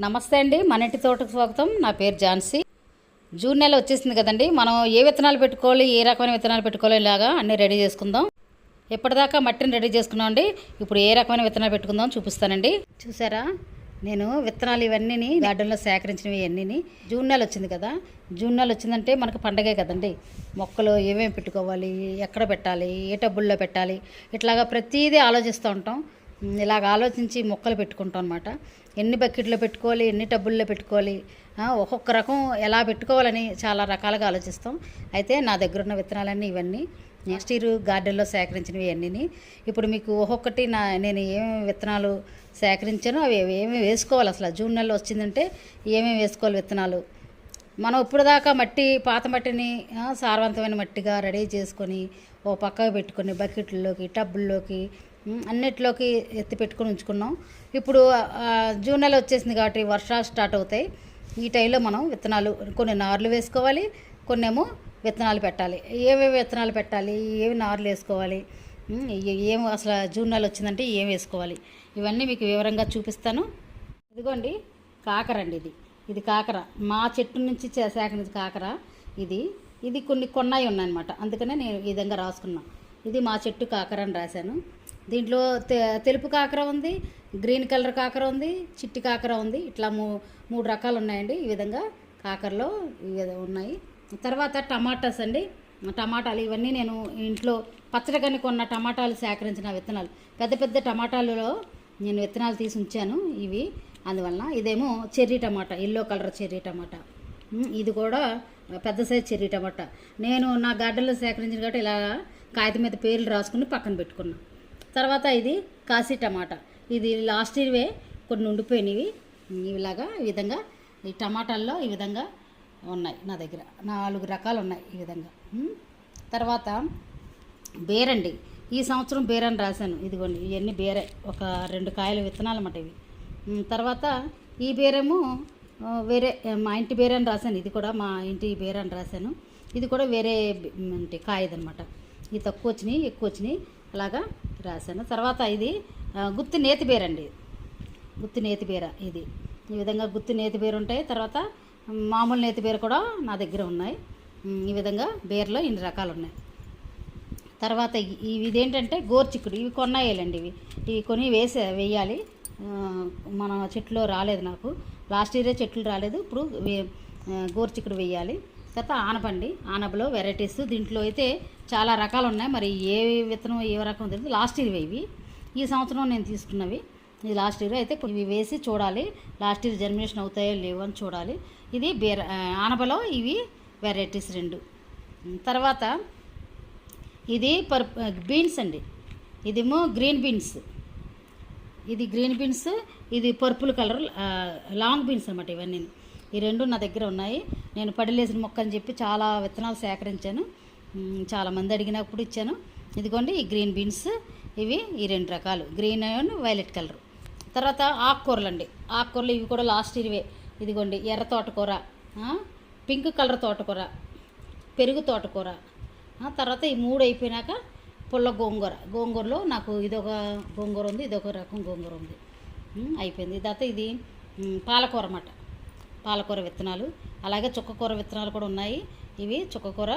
నమస్తే అండి మన ఇంటి తోటకు స్వాగతం. నా పేరు ఝాన్సీ. జూన్ నెల వచ్చేసింది కదండి మనం ఏ విత్తనాలు పెట్టుకోవాలి ఏ రకమైన విత్తనాలు పెట్టుకోవాలి ఇలాగా అన్నీ రెడీ చేసుకుందాం. ఎప్పటిదాకా మట్టిని రెడీ చేసుకున్నామండి ఇప్పుడు ఏ రకమైన విత్తనాలు పెట్టుకుందాం చూపిస్తానండి. చూసారా నేను విత్తనాలు ఇవన్నీ గార్డెన్లో సేకరించినవి ఇవన్నీ జూన్ నెల వచ్చింది కదా జూన్ నెల వచ్చిందంటే మనకు పండగే కదండి. మొక్కలు ఏమేమి పెట్టుకోవాలి ఎక్కడ పెట్టాలి ఏ టబ్బుల్లో పెట్టాలి ఇట్లాగా ప్రతిదీ ఆలోచిస్తూ ఉంటాం. ఇలాగ ఆలోచించి మొక్కలు పెట్టుకుంటాం అనమాట ఎన్ని బకెట్లో పెట్టుకోవాలి ఎన్ని టబ్బుల్లో పెట్టుకోవాలి ఒక్కొక్క రకం ఎలా పెట్టుకోవాలని చాలా రకాలుగా ఆలోచిస్తాం. అయితే నా దగ్గర ఉన్న విత్తనాలన్నీ ఇవన్నీ. నెక్స్ట్ ఇయర్ గార్డెన్లో సేకరించినవి అన్నీ ఇప్పుడు మీకు ఒక్కొక్కటి నా నేను ఏమేమి విత్తనాలు సేకరించానో అవి ఏమేమి వేసుకోవాలి? అసలు జూన్ నెలలో వచ్చిందంటే ఏమేమి వేసుకోవాలి విత్తనాలు? మనం ఇప్పుడు దాకా మట్టి పాత మట్టిని సారవంతమైన మట్టిగా రెడీ చేసుకొని ఓ పక్కకు పెట్టుకొని బకెట్లలోకి టబ్బుల్లోకి అన్నిట్లోకి ఎత్తి పెట్టుకుని ఉంచుకున్నాం. ఇప్పుడు జూన్ నెల వచ్చేసింది కాబట్టి వర్షాలు స్టార్ట్ అవుతాయి. ఈ టైంలో మనం విత్తనాలు కొన్ని నార్లు వేసుకోవాలి కొన్ని ఏమో విత్తనాలు పెట్టాలి. ఏమేమి విత్తనాలు పెట్టాలి ఏమి నార్లు వేసుకోవాలి ఉమ్, ఏం అసలు జూన్ నెల వచ్చిందంటే ఏం వేసుకోవాలి? ఇవన్నీ మీకు వివరంగా చూపిస్తాను. ఇదిగోండి కాకర అండి ఇది. ఇది కాకర. మా చెట్టు నుంచి చే- సేకరించిన కాకర. ఇది ఇది కొన్ని కొన్నాయి ఉన్నాయన్నమాట. అందుకనే నేను ఈ విధంగా రాసుకున్నా. ఇది మా చెట్టు కాకర అని రాశాను. దీంట్లో తె- తెలుపు కాకర ఉంది గ్రీన్ కలర్ కాకర ఉంది చిట్టి కాకర ఉంది. ఇట్లా మూ మూడు రకాలు ఉన్నాయండి. ఈ విధంగా కాకరలో ఇవి ఉన్నాయి. తర్వాత టమాటాస్ అండి. టమాటాలు ఇవన్నీ నేను ఇంట్లో పచ్చడికని కొన్న టమాటాలు సేకరించిన విత్తనాలు. పెద్ద పెద్ద టమాటాలలో నేను విత్తనాలు తీసి ఉంచాను ఇవి. అందువలన ఇదేమో cherry tomato yellow colour cherry tomato. ఇది కూడా పెద్ద సైజ్ చెర్రీ టమాటా. నేను నా గార్డెన్లో సేకరించిన కాబట్టి ఇలా కాగితం మీద పేర్లు రాసుకుని పక్కన పెట్టుకున్నా. తర్వాత ఇది కాశీ టమాటా. ఇది లాస్ట్ ఇయర్వే కొన్ని ఉండిపోయినవి. ఇలాగా ఈ విధంగా ఈ టమాటాల్లో ఈ విధంగా ఉన్నాయి నా దగ్గర. నాలుగు రకాలు ఉన్నాయి ఈ విధంగా. తర్వాత బేరండి. ఈ సంవత్సరం బేరని రాశాను. ఇదిగోండి ఇవన్నీ బేరే. ఒక రెండు కాయల విత్తనాలు అన్నమాట ఇవి తర్వాత ఈ బేరేమో వేరే మా ఇంటి పేరు అని రాశాను. ఇది కూడా మా ఇంటి పేరు అని రాశాను. ఇది కూడా వేరే అంటే కాయదనమాట ఇది తక్కువ వచ్చినాయి ఎక్కువ వచ్చినాయి అలాగా రాశాను. తర్వాత ఇది గుత్తి నేతి బేరండి. గుత్తి నేతి బీర ఇది. ఈ విధంగా గుత్తి నేతి బీర ఉంటాయి. తర్వాత మామూలు నేతి బీర కూడా నా దగ్గర ఉన్నాయి. ఈ విధంగా బేర్లో ఇన్ని రకాలు ఉన్నాయి తర్వాత ఇవి ఇదేంటంటే గోర్చిక్కుడు. ఇవి కొన్నాయేలండి ఇవి. ఇవి కొని వేసే వేయాలి. మన చెట్లో రాలేదు నాకు. లాస్ట్ ఇయరే చెట్లు రాలేదు. ఇప్పుడు వే- గోర్చిక్కుడు వేయాలి. తర్వాత ఆనపండి. ఆనపలో వెరైటీస్. దీంట్లో అయితే చాలా రకాలు ఉన్నాయి. మరి ఏ విత్తనం ఏ రకం తెలియదు లాస్ట్ ఇయర్ ఇవి ఈ సంవత్సరం నేను తీసుకున్నవి. ఇది లాస్ట్ ఇయర్ అయితే ఇవి వేసి చూడాలి. లాస్ట్ ఇయర్ జర్మినేషన్ అవుతాయో లేవో అని చూడాలి. ఇది బీర ఆనపలో ఇవి వెరైటీస్ రెండు. తర్వాత ఇది పర్ బీన్స్ అండి. ఇదేమో గ్రీన్ బీన్స్. ఇది గ్రీన్ బీన్స్ ఇది పర్పుల్ కలర్ లాంగ్ బీన్స్ అన్నమాట ఇవన్నీ. ఈ రెండు నా దగ్గర ఉన్నాయి. నేను పడిలేసిన మొక్క అని చెప్పి చాలా విత్తనాలు సేకరించాను. చాలామంది చాలా మంది అడిగినప్పుడు ఇచ్చాను. ఇదిగోండి ఈ గ్రీన్ బీన్స్ ఇవి ఈ రెండు రకాలు. Green and violet colour. తర్వాత ఆకుకూరలు అండి. ఆకుకూరలు ఇవి కూడా లాస్ట్ ఇరవే. ఇదిగోండి ఎర్ర తోటకూర పింక్ కలర్ తోటకూర పెరుగు తోటకూర. తర్వాత ఈ మూడు అయిపోయినాక పుల్ల గోంగూర. గోంగూరలో నాకు ఇదొక గోంగూర ఉంది ఇదొక రకం గోంగూర ఉంది. అయిపోయింది. తర్వాత ఇది పాలకూర అన్నమాట. పాలకూర విత్తనాలు. అలాగే చుక్కకూర విత్తనాలు కూడా ఉన్నాయి. ఇవి చుక్కకూర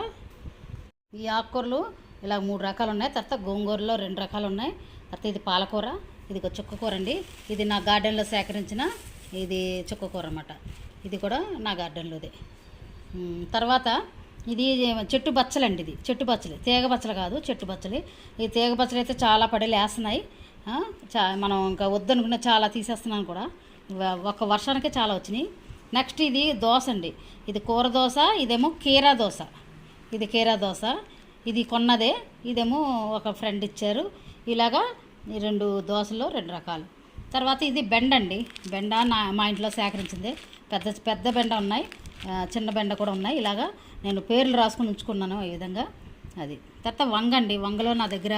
ఈ ఆకుకూరలు ఇలా మూడు రకాలు ఉన్నాయి. తర్వాత గోంగూరలో రెండు రకాలు ఉన్నాయి. తర్వాత ఇది పాలకూర ఇది ఒక చుక్కకూర అండి. ఇది నా గార్డెన్లో సేకరించిన ఇది చుక్కకూర అన్నమాట. ఇది కూడా నా గార్డెన్లోదే. తర్వాత ఇది చెట్టు బచ్చలండి ఇది. చెట్టు బచ్చలే. తీగ బచ్చలు కాదు చెట్టు బచ్చలే. ఈ తీగ బచ్చలు అయితే చాలా పడేలు వేస్తున్నాయి చా మనం ఇంకా వద్దనుకున్న చాలా తీసేస్తున్నాను కూడా. ఒక వర్షానికే చాలా వచ్చినాయి. నెక్స్ట్ ఇది దోశ అండి. ఇది కూర దోశ ఇదేమో కీరా దోశ ఇది కీరా దోశ ఇది కొన్నదే. ఇదేమో ఒక ఫ్రెండ్ ఇచ్చారు. ఇలాగా ఈ రెండు దోశలో రెండు రకాలు. తర్వాత ఇది బెండ అండి. బెండ నా మా ఇంట్లో సేకరించింది. పెద్ద పెద్ద బెండ ఉన్నాయి. చిన్న బెండ కూడా ఉన్నాయి. ఇలాగా నేను పేర్లు రాసుకొని ఉంచుకున్నాను ఈ విధంగా. అది. తర్వాత వంగ అండి. వంగలో నా దగ్గర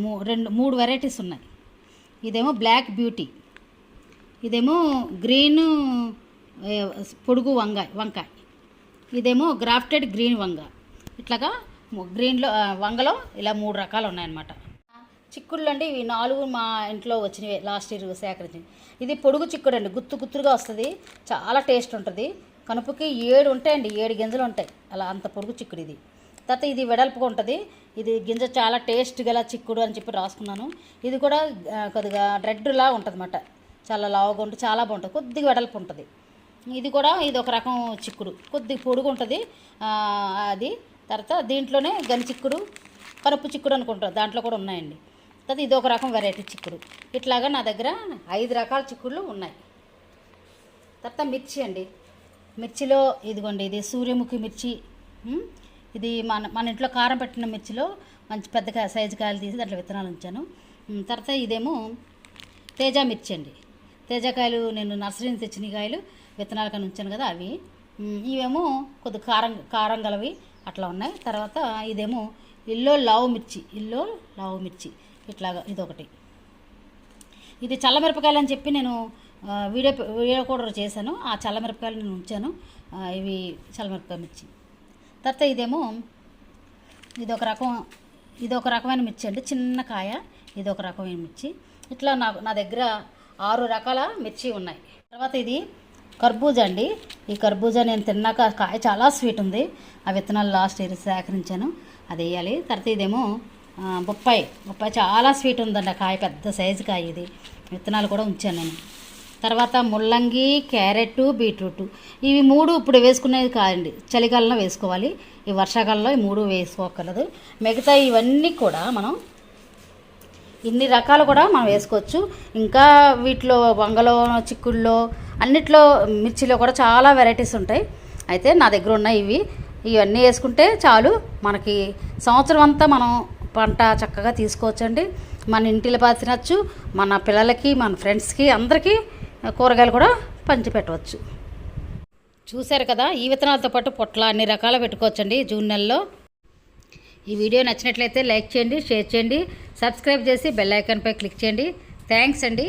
మూ రెండు మూడు వెరైటీస్ ఉన్నాయి. ఇదేమో బ్లాక్ బ్యూటీ ఇదేమో గ్రీన్ పొడుగు వంకాయ వంకాయ. ఇదేమో గ్రాఫ్టెడ్ గ్రీన్ వంగ. ఇట్లాగా గ్రీన్లో వంగలో ఇలా మూడు రకాలు ఉన్నాయన్నమాట. చిక్కుళ్ళు అండి ఇవి నాలుగు మా ఇంట్లో వచ్చినవి లాస్ట్ ఇయర్ సేకరించింది ఇది పొడుగు చిక్కుడు అండి గుత్తు గుత్తుగా వస్తుంది చాలా టేస్ట్ ఉంటుంది. కనుపుకి ఏడు ఉంటాయండి ఏడు గింజలు ఉంటాయి అలా అంత పొడుగు చిక్కుడు ఇది. తర్వాత ఇది వెడల్పుగా ఉంటుంది ఇది గింజ చాలా టేస్ట్ గల చిక్కుడు అని చెప్పి రాసుకున్నాను. ఇది కూడా కొద్దిగా రెడ్లా ఉంటుంది అన్నమాట చాలా లావుగా ఉంటుంది చాలా బాగుంటుంది కొద్దిగా వెడల్పు ఉంటుంది. ఇది కూడా ఇది ఒక రకం చిక్కుడు కొద్దిగా పొడుగు ఉంటుంది అది. తర్వాత దీంట్లోనే గని చిక్కుడు కరుపు చిక్కుడు అనుకుంటారు దాంట్లో కూడా ఉన్నాయండి. తర్వాత ఇది ఒక రకం వెరైటీ చిక్కుడు. ఇట్లాగా నా దగ్గర ఐదు రకాల చిక్కుళ్ళు ఉన్నాయి. తర్వాత మిర్చి అండి. మిర్చిలో ఇదిగోండి ఇది సూర్యముఖి మిర్చి ఇది మన మన ఇంట్లో కారం పెట్టిన మిర్చిలో మంచి పెద్ద సైజు కాయలు తీసి దాంట్లో విత్తనాలు ఉంచాను. తర్వాత ఇదేమో తేజ మిర్చి అండి. తేజకాయలు నేను నర్సరీ నుంచి తెచ్చిన కాయలు విత్తనాలు కానీ ఉంచాను కదా అవి. ఇవేమో కొద్ది కారం కారం గలవి అట్లా ఉన్నాయి. తర్వాత ఇదేమో ఇల్లో లావు మిర్చి ఇల్లో లావు మిర్చి. ఇట్లాగా ఇదొకటి. ఇది చల్లమిరపకాయలు అని చెప్పి నేను వీడియో వీడియో కూడా చేశాను. ఆ చల్లమిరపకాయలు నేను ఉంచాను. ఇవి చల్లమిరపకాయ మిర్చి. తర్వాత ఇదేమో ఇది ఒక రకం ఇది ఒక రకమైన మిర్చి అండి. చిన్న కాయ ఇది ఒక రకమైన మిర్చి. ఇట్లా నాకు నా దగ్గర ఆరు రకాల మిర్చి ఉన్నాయి. తర్వాత ఇది కర్బూజా అండి. ఈ కర్బూజా నేను తిన్నాక కాయ చాలా స్వీట్ ఉంది. ఆ విత్తనాలు లాస్ట్ ఇయర్ సేకరించాను. అది వేయాలి. తర్వాత ఇదేమో బొప్పాయి. బొప్పాయి చాలా స్వీట్ ఉందండి కాయ పెద్ద సైజు కాయ ఇది. విత్తనాలు కూడా ఉంచాను నేను. తర్వాత ముల్లంగి క్యారెట్ బీట్రూట్. ఇవి మూడు ఇప్పుడు వేసుకునేది కాదండి. చలికాలంలో వేసుకోవాలి. ఈ వర్షాకాలంలో ఈ మూడు వేసుకోకర్లేదు. మిగతా ఇవన్నీ కూడా మనం ఇన్ని రకాలు కూడా మనం వేసుకోవచ్చు. ఇంకా వీటిలో వంగలో చిక్కుల్లో అన్నిట్లో మిర్చిలో కూడా చాలా వెరైటీస్ ఉంటాయి. అయితే నా దగ్గర ఉన్నాయి ఇవి. ఇవన్నీ వేసుకుంటే చాలు. మనకి సంవత్సరం అంతా మనం పంట చక్కగా తీసుకోవచ్చండి. మన ఇంటిలో పాతి మన పిల్లలకి మన ఫ్రెండ్స్కి అందరికీ కూరగాయలు కూడా పంచిపెట్టవచ్చు. చూశారు కదా ఈ విత్తనాలతో పాటు పొట్ల అన్ని రకాలు పెట్టుకోవచ్చండి జూన్ నెలలో. ఈ వీడియో నచ్చినట్లయితే లైక్ చేయండి షేర్ చేయండి సబ్స్క్రైబ్ చేసి బెల్ ఐకాన్పై క్లిక్ చేయండి. థ్యాంక్స్ అండి.